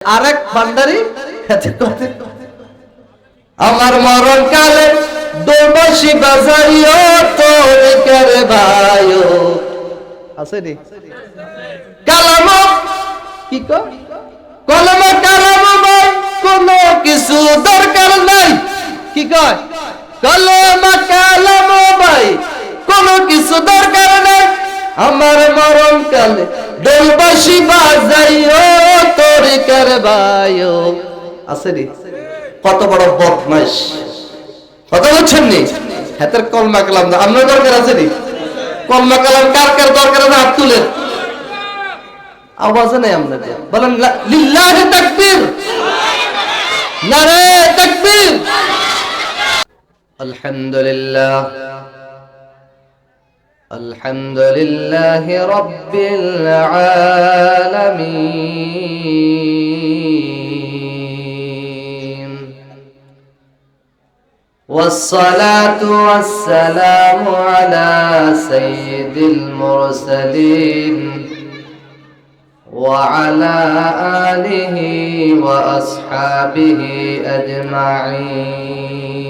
আরেক ভান্ডারি আমার মরণ কালে দোবাসি বাজাইও তোর করে ভাইও। আছে রে কালাম। কি কো? কলম কালাম ভাই, কোনো কিছু দরকার নাই। কি কয়? কলম কালাম ভাই, কোনো কিছু দরকার নাই। আমার মরণ কালে দোলবাসি বাজাইও, তোর করে ভাইও আছে রে? কত বড় বদমাইশ। কথা বলছেন নি? হাতের কলমা কালাম না। আপনার দরকার আছে নি কলমা কালাম কার কার দরকার আছে? হাত তুলেন। আওয়াজ নেই আপনাদের। বলেন, লা- তাকবীর। নারে তাকবীর। আলহামদুলিল্লাহ। الحمد لله رب العالمين. والصلاة والسلام على سيد المرسلين وعلى آله وأصحابه أجمعين.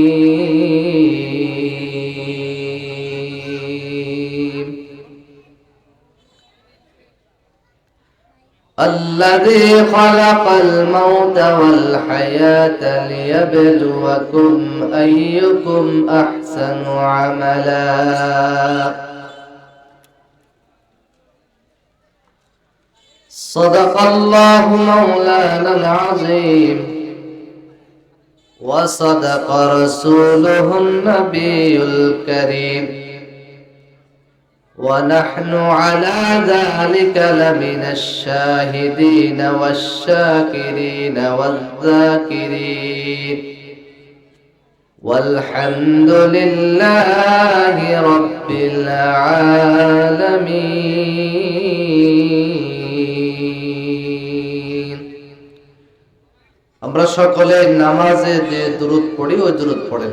الذي خلق الموت والحياة ليبلوكم أيكم أحسن عملا. صدق الله مولانا العظيم. وصدق رسوله النبي الكريم. ونحن على ذلك لمن الشاهدين والشاكرين والذاكرين والحمد لله رب العالمين আমরা সকলে নামাজে যে দুরুদ পড়ি ওই দুরুদ পড়েন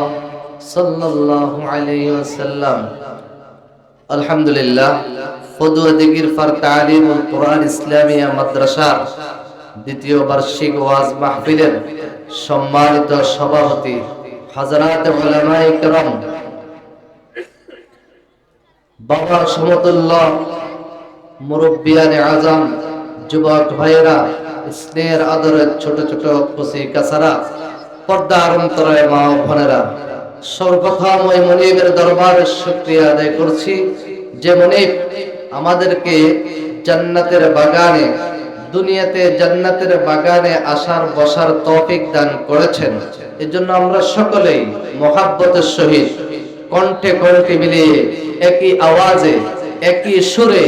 صلى الله عليه وسلم الحمد لله ফদুয়া দিগির ফার তালিমুল কোরআন ইসলামিয়া মাদ্রাসার দ্বিতীয় বার্ষিক ওয়াজ মাহফিলের সম্মানিত সভাপতি হযরত উলামায়ে কেরাম বাবা সমতুল্য মুরব্বিয়ানে আজম যুবক ভাইয়েরা স্নেহের আদরের ছোট ছোট কুসি কাছারা পর্দার অন্তরায় মা ও বোনেরা সর্বপ্রথম ওই মনিবের দরবারে শুকরিয়া আদায় করছি। যে মনিব আমাদেরকে জান্নাতের বাগানে, দুনিয়াতে জান্নাতের বাগানে আসার, বসার তৌফিক দান করেছেন। এজন্য আমরা সকলেই মহাব্বতের সহিত কণ্ঠে কণ্ঠে মিলিয়ে একই আওয়াজে, একই সুরে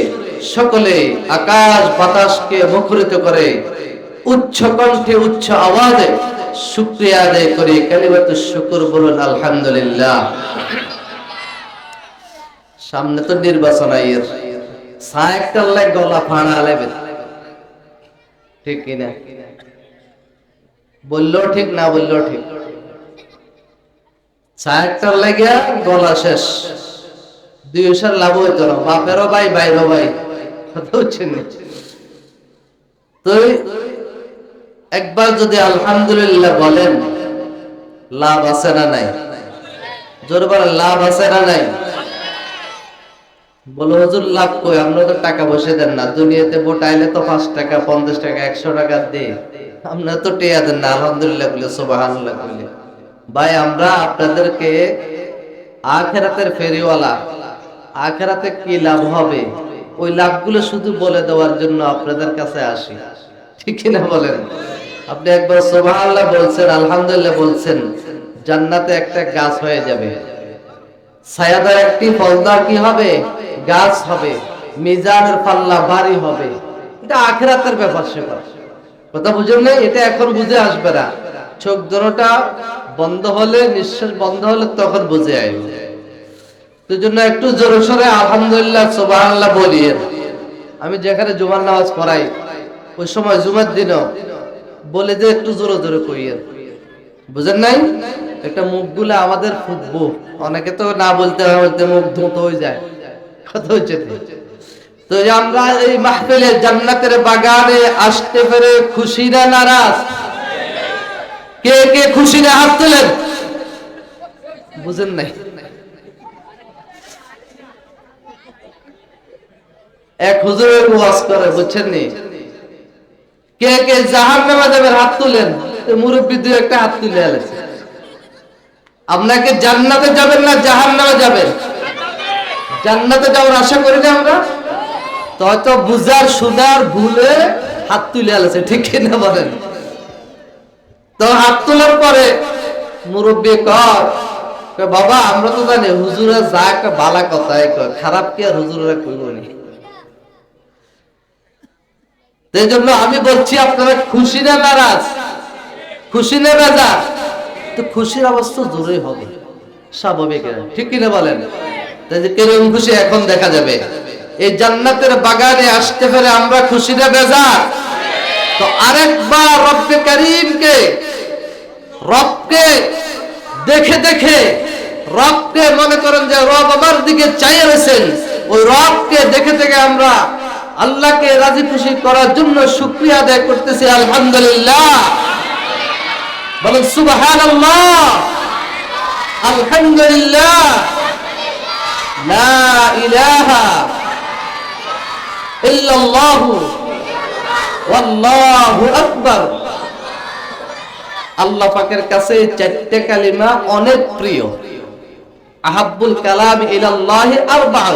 সকলে আকাশ বাতাসকে মুখরিত করে, উচ্চ কণ্ঠে উচ্চ আওয়াজে শুক্রিয়া আদায় করি, কালিমাত শুকুর বলুন, আলহামদুলিল্লাহ। সামনে তো নির্বাচন গলা লেবে ঠিক কিনা বললেও ঠিক, না বলল ঠিক। সাইকেল লাগিয়া গলা শেষ। দুই সার লাভ হইতো না। বাপেরও ভাই বাইরও ভাই। কথা হচ্ছে না। তো একবার যদি আলহামদুলিল্লাহ বলেন, লাভ আছে না নাই? জোর বলেন, লাভ আছে না নাই? বলো, হুজুর, লাভ কই? আমরা তো টাকা বসে দেন না। দুনিয়াতে ভোট আইলে তো পাঁচ টাকা, পঞ্চাশ টাকা, একশো টাকা দে আমরা তো টেয়া দেন না, আলহামদুলিল্লাহ বলে সোবাহান্লাহ বলে। ভাই, আমরা আপনাদেরকে আখেরাতের ফেরিওয়ালা, আখেরাতে কি লাভ হবে? ওই লাভগুলো শুধু বলে দেওয়ার জন্য আপনাদের কাছে আসি। ঠিক কিনা বলেন? আপনি একবার সোবাহান্লাহ বলছেন, আলহামদুলিল্লাহ বলছেন, জান্নাতে একটা গাছ হয়ে যাবে। ছায়াদার একটি ফলদার কি হবে? গাছ হবে, মিজানের পাল্লা ভারী হবে। এটা আখেরাতের ব্যাপার সেবার। কথা বুঝুন না এটা এখন বুঝে আসবে না। চোখ দোনোটা বন্ধ হলে, নিঃশ্বাস বন্ধ হলে তখন বুঝে আসবে তো জন্য একটু জোরে সরে আলহামদুলিল্লাহ, সুবহানাল্লাহ বলি আমি যেখানে জুমার নামাজ পড়াই, ওই সময় জুমার দিনও বলে যে একটু জোরে জোরে কইয়েন বুঝেন নাই? একটা মুখগুলো আমাদের ফুটবো। অনেকে তো না বলতে হয় বলতে মুখ ধুত হয়ে যায়। কথা হচ্ছে। তো। আমরা এই মাহফিলে জান্নাতের বাগানে আসতে পেরে খুশি না নারাজ? কে কে খুশি না হাত তোলেন? বুঝেন নাই? এক হুজুরের ওয়াজ করে, বুঝছেন নি? কে কে জাহান নামা যাবেন হাত তুলেন। মুরব্বী দুই একটা হাত তুলে আলেছে আপনাকে জান্নাতে যাবেন না জাহান নামে যাবেন? জান্নাতে যাওয়ার আশা করি না আমরা? ভুলে হাত তুলে আলেছে ঠিক বলেন? তো হাত তোলার পরে মুরব্বী কয়, বাবা আমরা তো জানি হুজুরা যা একটা বালা কথা খারাপ কি আর হুজুরা কইব নি? এই জন্য আমি বলছি, আপনারা খুশি না নারাজ? খুশি না রাজা তো খুশির অবস্থা দূরে হবে, স্বাভাবিক। ঠিক কিনা বলেন? কীরকম খুশি এখন দেখা যাবে। এই জান্নাতের বাগানে আসতে পারে আমরা খুশি না বেজার? তো আরেকবার রব্বে করিমকে, রবকে দেখে দেখে, রবকে মনে করেন যে রব আমার দিকে চাইয়ে রয়েছেন, ওই রবকে দেখে দেখে আমরা আল্লাহকে রাজি খুশি করার জন্য শুক্রিয়া আদায় করতেছি, আলহামদুলিল্লাহ। বলেন সুবহান আলহামদুলিল্লাহ। লা ইলাহা ইল্লাল্লাহু কাছে চারটে কালিমা অনেক প্রিয়। আহাব্বুল কালাম ইলাল্লাহি আরবাউ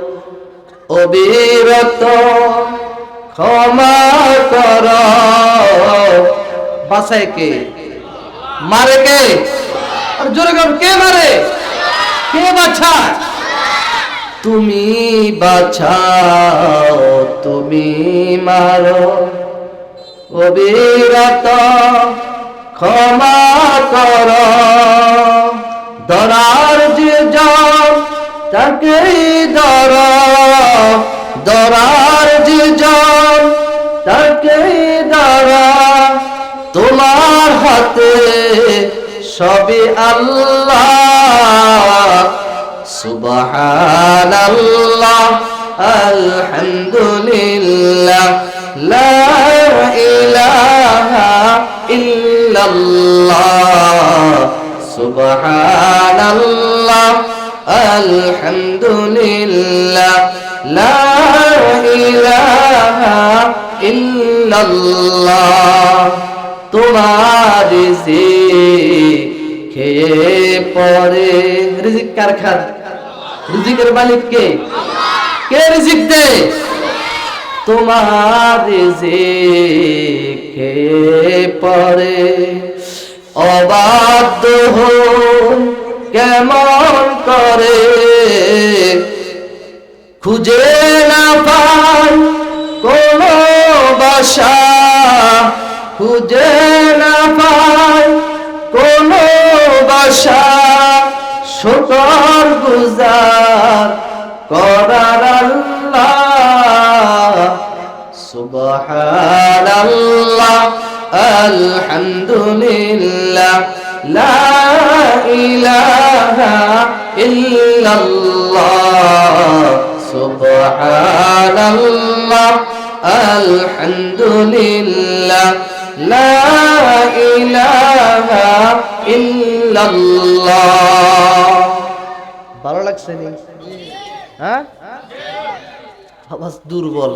অবিরত ক্ষমা কর। বাসায় কে? মারে কে? আর জোরে কে মারে? কে বাছায়? তুমি বাছাও, তুমি মারো। অবিরত ক্ষমা কর। দরার যে যাও তাকেই দর দরার যে জন তাকেই দর তোমার হাতে সবই আল্লাহ। সুবহানাল্লাহ, আলহামদুলিল্লাহ, লা ইলাহা ইল্লাল্লাহ। সুবহানাল্লাহ, আলহামদুলিল্লাহ ইল্লাল্লাহ তোমার রিজিক খেয়ে পরে রিজিক কার খান? রিজিকের মালিক কে? কে রিজিক দে তোমার রিজিক খেয়ে পরে অবাধ্য কেমন করে? খুঁজে না কোন বাসা খুঁজে না পাই কোন বাসা। শকর গুজার করার আল্লাহ। আলহামদুলিল্লাহ লা ইলাহা ইল্লাল্লাহ। আলহামদুলিল্লাহ লা ইলাহা ইল্লাল্লাহ। ভালো লাগছে নি? হ্যাঁ? আওয়াজ দুর্বল।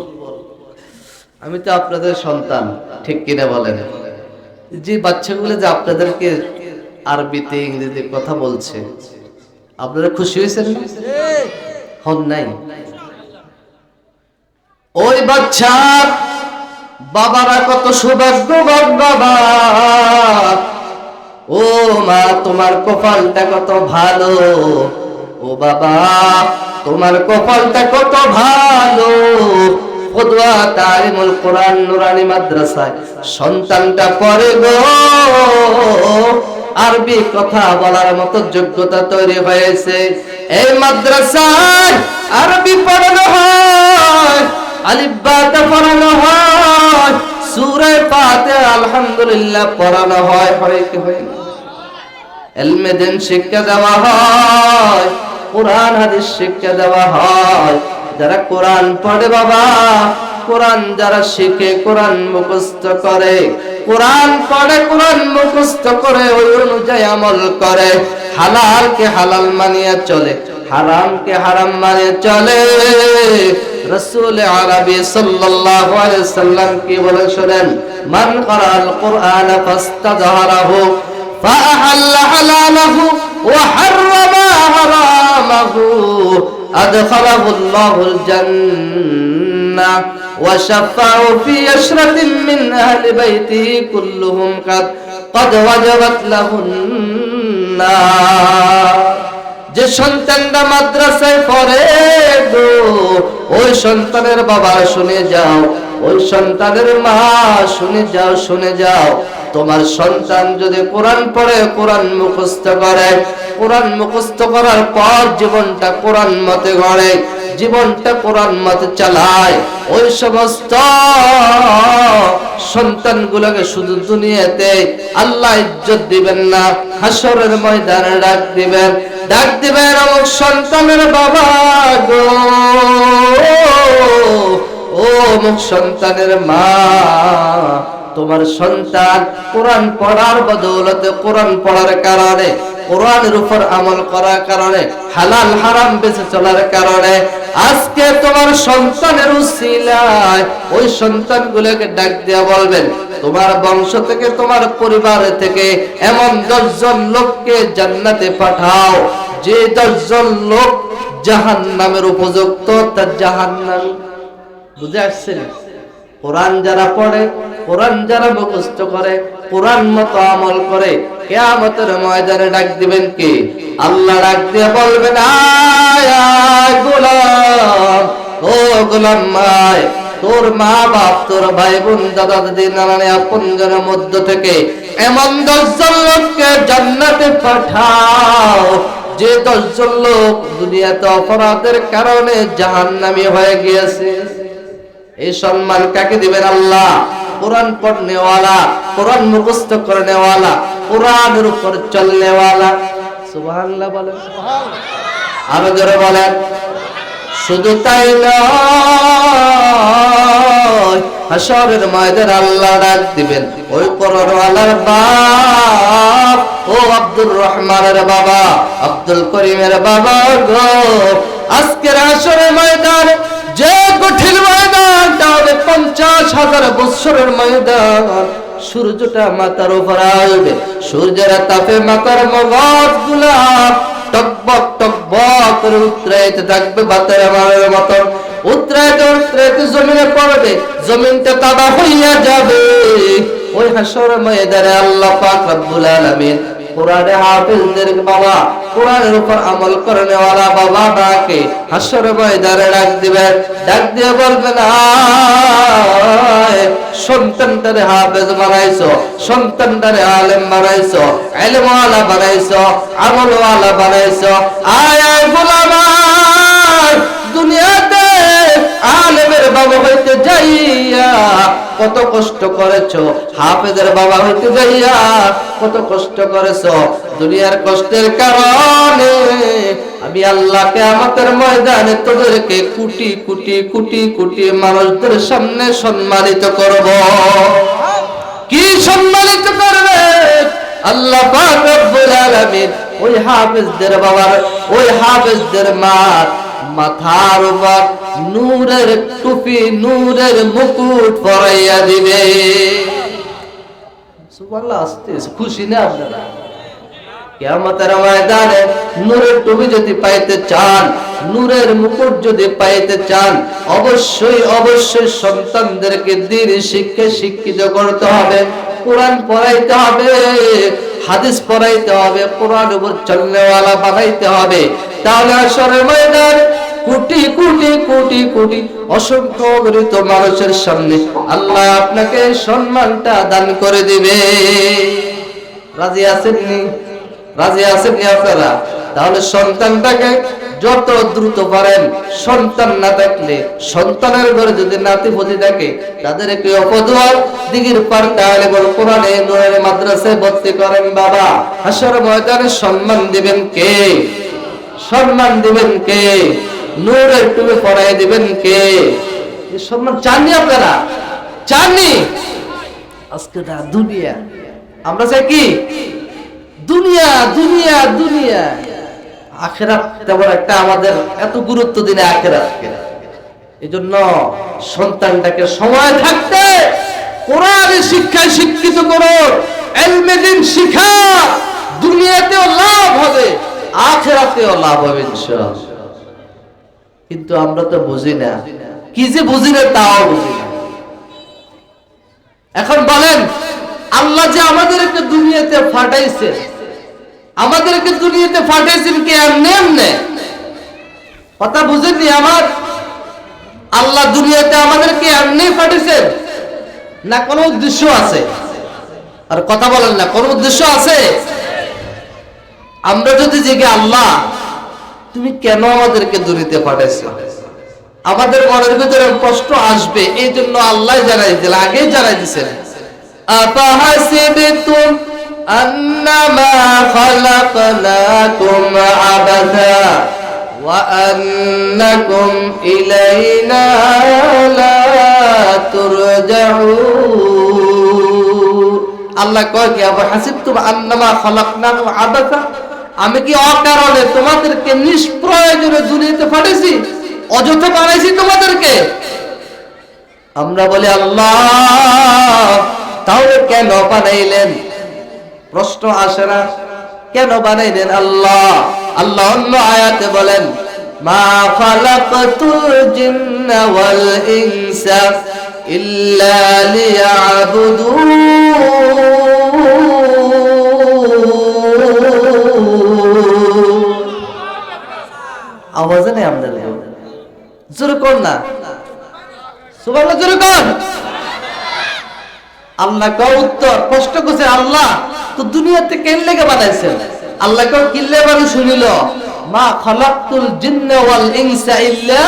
আমি তো আপনাদের সন্তান ঠিক কিনা বলেন? যে বাচ্চাগুলো যে আপনাদেরকে আরবিতে ইংরেজিতে কথা বলছে আপনারা খুশি হয়েছেন? হন নাই? বাচ্চা, বাবারা কত সৌভাগ্যবান বাবা। ও মা, তোমার কপালটা কত ভালো। ও বাবা, তোমার কপালটা কত ভালো। সন্তানটা গো। আরবি কথা বলার মতো যোগ্যতা তৈরি হয়েছে। মাদ্রাসায় আরবি পড়ানো হয়। আলিব্বাতে পড়ানো হয় সূরা পাতে আলহামদুলিল্লাহ পড়ানো হয়। হয় কি হয়? এলমে শিক্ষা দেওয়া হয়, কোরআন, হাদিস শিক্ষা দেওয়া হয়। যারা কোরআন পড়ে বাবা, কোরআন যারা শিখে, কোরআন মুখস্থ করে। কোরআন পড়ে, কোরআন মুখস্থ করে, ওই অনুযায়ী আমল করে। হালালকে হালাল মানিয়ে চলে, হারামকে হারাম মানিয়ে চলে। রসুল আরবি সাল্লাল্লাহু আলাইহি সাল্লাম কি বলে শুনেন মান করাল কোরআন ফাস্তাযহারাহু فأحل حلاله وحرم حرامه أدخله الله الجنة وشفعه في عشرة من أهل بيته كلهم قد قد وجبت له النار যে সন্তানরা মাদ্রাসায় পড়ে গো ওই সন্তানের বাবা শুনে যাও, ওই সন্তানের মা শুনে যাও শুনে যাও। তোমার সন্তান যদি কোরআন পড়ে, কোরআন মুখস্থ করে। কোরআন মুখস্থ করার পর জীবনটা কোরআন মতে গড়ে। জীবনটা কোরআন মতে চালায়। ওই সমস্ত সন্তানগুলোকে শুধু দুনিয়াতে আল্লাহ ইজ্জত দিবেন না হাসরের ময়দানে ডাক দিবেন। ডাক দিবেন আমার সন্তানের বাবা গো। ও মুখ সন্তানের মা, তোমার সন্তান কোরআন পড়ার বদৌলতে, কোরআন পড়ার কারণে, কোরআনের উপর আমল করার কারণে, হালাল হারাম বেঁচে চলার কারণে আজকে তোমার সন্তানের উসিলায় ওই সন্তানগুলোকে ডাক দিয়া বলবেন, তোমার বংশ থেকে, তোমার পরিবার থেকে এমন দশজন লোককে জান্নাতে পাঠাও। যে দশজন লোক জাহান নামের উপযুক্ত, তার জাহান নাম বুঝে আসছেন? কোরআন যারা পড়ে, কোরআন যারা মুখস্থ করে, কোরআন মতো আমল করে, কেয়ামতের ময়দানে ডাক দিবেন কে? আল্লাহ ডাক দিয়ে বলবেন ও গোলাম মায় তোর মা বাপ তোর ভাই বোন দাদা দাদি নানানি আপন মধ্য থেকে এমন দশজন লোককে জান্নাতে পাঠাও, যে দশজন লোক দুনিয়াতে অপরাধের কারণে জাহান্নামী হয়ে গিয়েছে। এই সম্মান কাকে দিবেন আল্লাহ? কোরআন পড়নেওয়ালা কোরআন মুখস্থ করনেওয়ালা কোরআনের উপর চলনেওয়ালা। সুবহানাল্লাহ বলেন। আরও জোরে বলেন। শুধু তাই নয় হাসরের ময়দান আল্লাহ ডাক দিবেন। ওই করোনার বাপ ও আব্দুর রহমানের বাবা আব্দুল করিমের বাবা গো। আজকের হাসরের ময়দান যে কঠিন ময়দান, তাহলে পঞ্চাশ হাজার বৎসরের ময়দান। সূর্যটা মাথার উপর আসবে। সূর্যের তাপে মাথার মগজগুলা টকবক টকবক করে উত্তরাইতে থাকবে বাতের আমাদের মতন। উত্তরাইতে উত্তরাইতে জমিনে পড়বে। জমিনটা কাদা হইয়া যাবে। ওই হাসর ময়দানে আল্লাহ পাক রব্বুল আলামিন কোরআনে হাফেজদের বাবা কোরআনের উপর আমল করনেওয়ালা বাবা ডাকে হাসর ময়দানে ডাক দিবেন ডাক দিয়ে বলবেন সন্তানটারে হাফেজ বানাইছো সন্তানটারে আলেম বানাইছো এলমওয়ালা বানাইছো আমলওয়ালা বানাইছো আয় আয়, দুনিয়াতে আলেমের বাবা হইতে যাইয়া কত কষ্ট করেছ? হাফেজের বাবা হইতে যাইয়া কত কষ্ট করেছ? দুনিয়ার কষ্টের কারণে আমি আল্লাহকে আমাদের ময়দানে তোদেরকে কুটি কুটি কুটি কুটি মানুষদের সামনে সম্মানিত করব। কি সম্মানিত করবে? আল্লাহ পাক রব্বুল আলামিন ওই হাফেজদের বাবার, ওই হাফেজদের মা মাথার উপর নূরের টুপি, নূরের মুকুট পরাইয়া দিবে। খুশি না আপনারা? অবশ্যই অবশ্যই সন্তানদেরকে দিন শিক্ষা শিক্ষিত করতে হবে, কোরআন পড়াইতে হবে, হাদিস পড়াইতে হবে, কোরআন উপর চলনেওয়ালা বানাইতে হবে। তাহলে আসরের ময়দান কোটি কোটি কোটি কোটি অসংখ্য অগণিত মানুষের সামনে আল্লাহ আপনাকে সম্মানটা দান করে দিবে। রাজি আছেননি রাজি আছেননি আপনারা? তাহলে সন্তানটাকে যত দ্রুত পারেন, সন্তান না থাকলে সন্তানের ঘরে যদি নাতি পতি থাকে, তাদেরকে অপদুয়ার দিগির পার তাহলে বল কোরআনে, নূরের মাদ্রাসায় ভর্তি করেন বাবা। হাসর ময়দানে সম্মান দিবেন কে? সম্মান দিবেন কে? নূরের টুপি পরাই দিবেন কে? সম্মান চাননি আপনারা? চাননি? আজকে না, দুনিয়া। আমরা চাই কি? দুনিয়া দুনিয়া দুনিয়া। আখেরাত তেমন একটা আমাদের এত গুরুত্ব দিনে আখেরাতকে এই জন্য সন্তানটাকে সময় থাকতে কোরআনের শিক্ষায় শিক্ষিত করো, এলমে দিন শিখা, দুনিয়াতেও লাভ হবে, আখেরাতেও লাভ হবে ইনশাআল্লাহ। কিন্তু আমরা তো বুঝি না। কি যে বুঝি না তাও বুঝি না। এখন বলেন, আল্লাহ যে আমাদেরকে দুনিয়াতে ফাটাইছে, আমাদেরকে দুনিয়াতে ফাটাইছেন কি এমনি এমনি? কথা বুঝেননি আমার? আল্লাহ দুনিয়াতে আমাদেরকে এমনি ফাটাইছেন? না কোনো উদ্দেশ্য আছে? আর কথা বলেন না, কোনো উদ্দেশ্য আছে? আমরা যদি জেগে আল্লাহ তুমি কেন আমাদেরকে দুনিয়াতে পাঠাইছো? আমাদের মনের ভিতরে প্রশ্ন আসবে এই জন্য আল্লাহ জানাই দিল, আগে জানাই দিছেন। আল্লাহ কয় কি আবার হাসিবতুম আন্নামা খালাকনাকুম আবাদা? আমি কি অকারণে তোমাদেরকে নিষ্প্রয়োজনে দুনিয়াতে ফাটেছি অযথা বানাইছি তোমাদেরকে? আমরা বলি, আল্লাহ, তাহলে কেন বানাইলেন? প্রশ্ন আসে না। কেন বানাইলেন আল্লাহ? আল্লাহ অন্য আয়াতে বলেন, মা খালাকতুল জিন্না ইনসা ইল্লা লিয়াবুদুন। আওয়াজে নেই জোরে কর না। জোরে কর। আল্লাহ ক উত্তর, কষ্ট করছে আল্লাহ। তো দুনিয়াতে কেন লেগে আল্লাহ কিল্লে শুনিল? মা ওয়াল ইনসা ইল্লা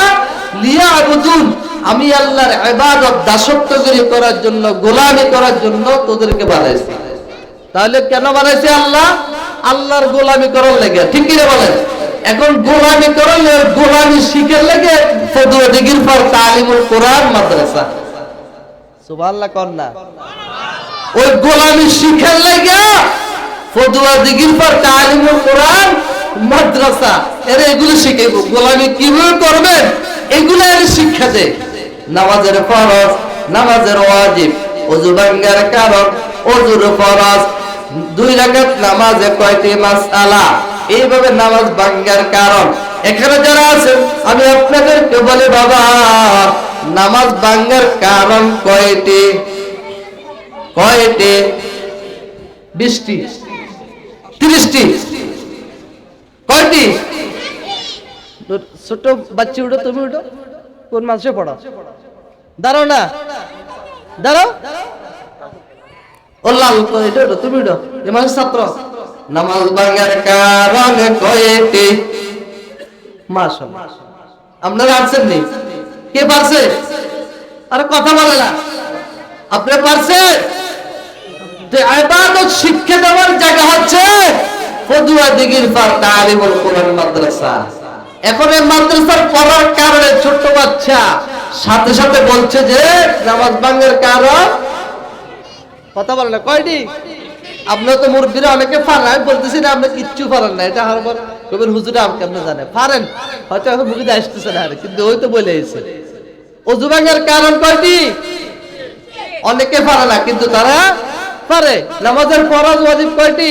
লিয়াবুদুন। আমি আল্লাহর ইবাদত দাসত্বগিরি করার জন্য, গোলামি করার জন্য তোদেরকে বানাইছি। তাহলে কেন বানাইছে আল্লাহ? আল্লাহর গোলামি করার লেগে। ঠিক কি রে বলেন? এখন গোলামি করার লেগে গোলামি শিখের লেগে ফদুয়া দিগির পর তালিমুল কোরআন মাদ্রাসা। সুবহানাল্লাহ কর না। ওই গোলামি শিখার লাগে ফদুয়া দিগির পর তালিমুল কোরআন মাদ্রাসা। এর এগুলো শিখাইব গোলামি কীভাবে করবেন? এগুলো এর শিক্ষা দে। নামাজের ফরজ নামাজের ওয়াজিব ওযু ভাঙ্গার কারণ ওযুর ফরজ দুই রাকাত নামাজে কয়টি মাসআলা? এইভাবে নামাজ ভাঙ্গার কারণ। এখানে যারা আছেন আমি আপনাদেরকে বলি, বাবা, নামাজ ভাঙ্গার কারণ কয়টি? কয়টি? বিশটি। তিরিশটি। কয়টি? ছোট বাচ্চি উঠো, তুমি উঠো। কোন মাসে পড়ো? দাঁড়াও না। দাঁড়াও। ও লাল তুমি উঠো এ মানুষ ছাত্র। নামাজ ভাঙার কারণ কয়টি মাশাআল্লাহ। আপনারা আছেন নি? কে পারছে? আরে কথা বলে না। আপনি পারছে যে ইবাদত শিক্ষা দেওয়ার জায়গা হচ্ছে ফদুয়া দিগির পার তালিমুল কোরআন মাদ্রাসা। এখন এই মাদ্রাসার পড়ার কারণে ছোট্ট বাচ্চা সাথে সাথে বলছে যে নামাজ ভাঙের কারণ কথা বলে না কয়টি? আপনার তো মুরব্বীরা অনেকে পারেন আমি বলতেছি না আপনি কিচ্ছু পারেন না। এটা আমার কবির হুজুরা আমাকে আপনি জানে? পারেন হয়তো এখন মুখে আসতেছে না কিন্তু ওই তো বলে এসে অজু কারণ কয়টি? অনেকে পারে না, কিন্তু তারা পারে নামাজের ফরজ ওয়াজিব কয়টি?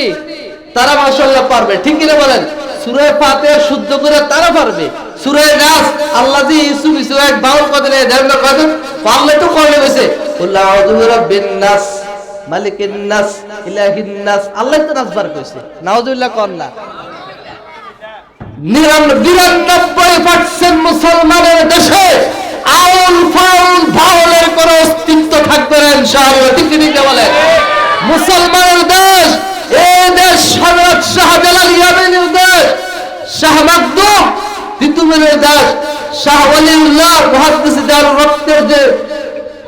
তারা মাশাআল্লাহ পারবে। ঠিক কিনা বলেন? সূরা ফাতিহা শুদ্ধ করে তারা পারবে। সূরা নাস, আল্লাহ জি ইসু ইসু এক বাউল কদে নেই দেন কত পারলে তো করলে বসে কুল্লা আউযু বিরাব্বিন নাস। মালিকিন নাস ইলাহিন নাস আল্লাহ তো নাস বার কইছে। নাউজুবিল্লাহ কর না। নিরানব্বই পার্সেন্ট মুসলমানের দেশে আউল ফাউল ভাউলের কোন অস্তিত্ব থাকবে না, ইনশাআল্লাহ। ঠিক ঠিক বলে মুসলমানের দেশ এই দেশ হযরত শাহজালাল ইয়ামানের দেশ, শাহ মাকদুম তিতুমিরের দেশ, শাহ ওয়ালিউল্লাহ মুহাদ্দিস দারুর রক্তের যে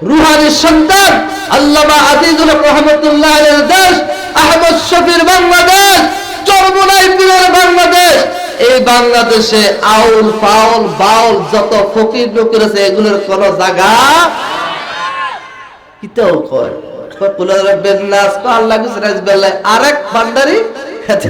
রুহানি সন্তান, আল্লামা আজিজুল রহমতুল্লাহ দেশ, আহমদ শফির বাংলাদেশ, চরমুনাই পীরের বাংলাদেশ। এই বাংলাদেশে আউল ফাউল, বাউল যত ফকির লোকের আছে, এগুলোর কোন জায়গা কিতাও কয় আরেক ভান্ডারি খেতে